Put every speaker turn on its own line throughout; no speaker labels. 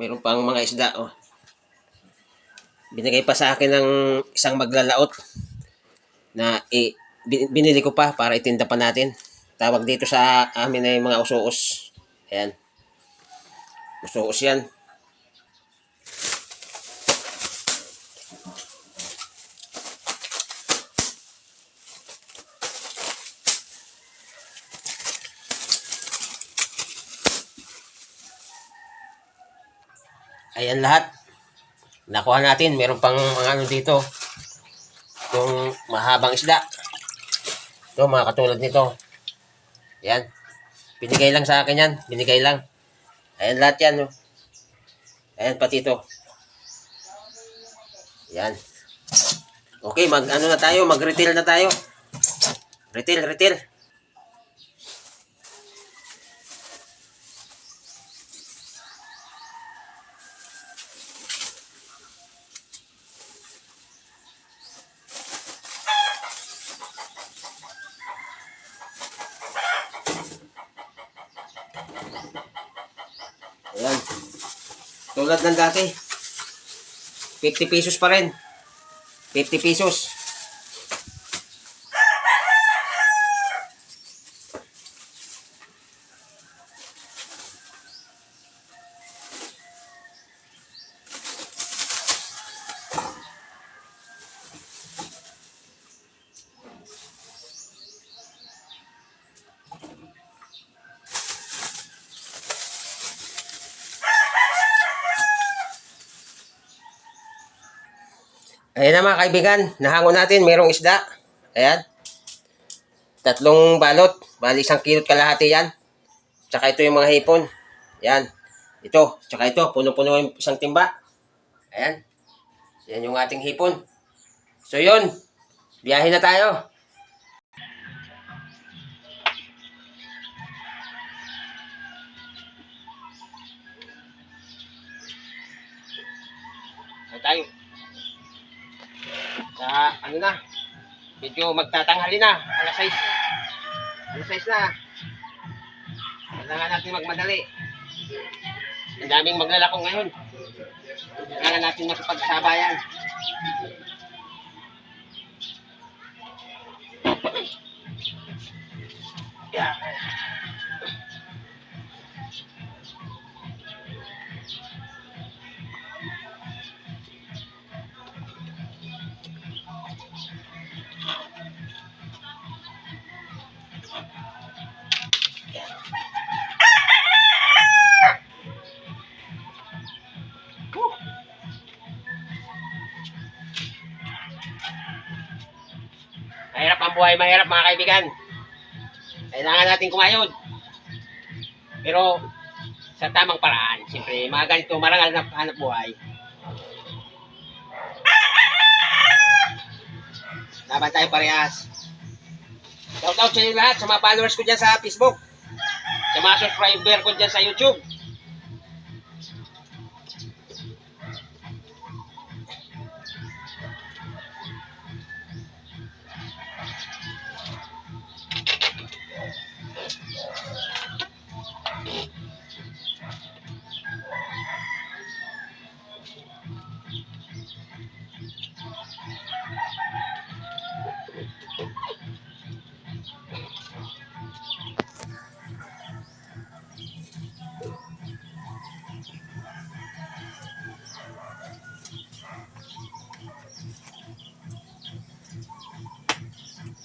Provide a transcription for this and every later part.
Mayroon pang mga isda, oh. Binigay pa sa akin ng isang maglalaot na i, bin- binili ko pa para itinda pa natin. Tawag dito sa amin ay mga usuos. Ayan. Usuos yan. Ayan lahat. Nakuha natin. Meron pang mga ano dito. Itong mahabang isda. Ito, mga katulad nito. Yan. Binigay lang sa akin yan. Binigay lang. Ayan lahat yan. Oh. Ayan pati ito. Yan. Okay, mag ano na tayo, mag-retail na tayo. Retail, retail. Ayan. Tulad ng dati. 50 pesos pa rin. 50 pesos. Ayan na mga kaibigan, nahango natin, merong isda. Ayan. Tatlong balot, bali isang kilot kalahati yan. Tsaka ito yung mga hipon. Ayan. Ito, tsaka ito, puno-puno yung isang timba. Ayan. Yan yung ating hipon. So yun, biyahe na tayo. Ay tayo. Sa ano na, medyo magtatanghali na, alas 6. Alas 6 na. Kailangan natin magmadali. Ang daming maglalako ngayon. Kailangan natin makipagsabayan. Ang buhay, mahirap mga kaibigan. Kailangan natin kumayod. Pero sa tamang paraan, siyempre, mga ganito, marangal na hanap buhay. Laban tayo parehas. Shout out sa inyo lahat, sa mga followers ko dyan sa Facebook. Sa mga subscriber ko dyan sa YouTube. ハイパーでのぞき見したいと思っていただけたら、そのままの声援を受けただけだと思っていただけたら、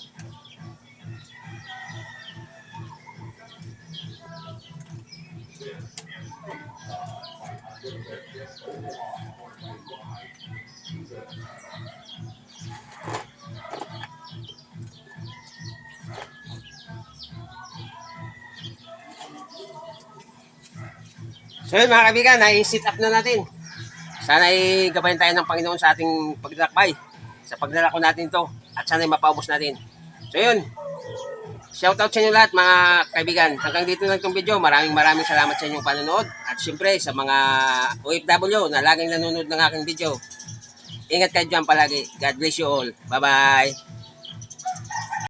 So yun mga kaibigan, na-sit up na natin. Sana ay gabayan tayo ng Panginoon sa ating paglalakbay. Sa paglalako natin to. At sana ay mapaubos natin. So yun. Shoutout sa inyo lahat mga kaibigan. Hanggang dito lang itong video. Maraming maraming salamat sa inyong panonood. At siyempre sa mga OFW na laging nanonood ng aking video. Ingat kayo dyan palagi. God bless you all. Bye-bye.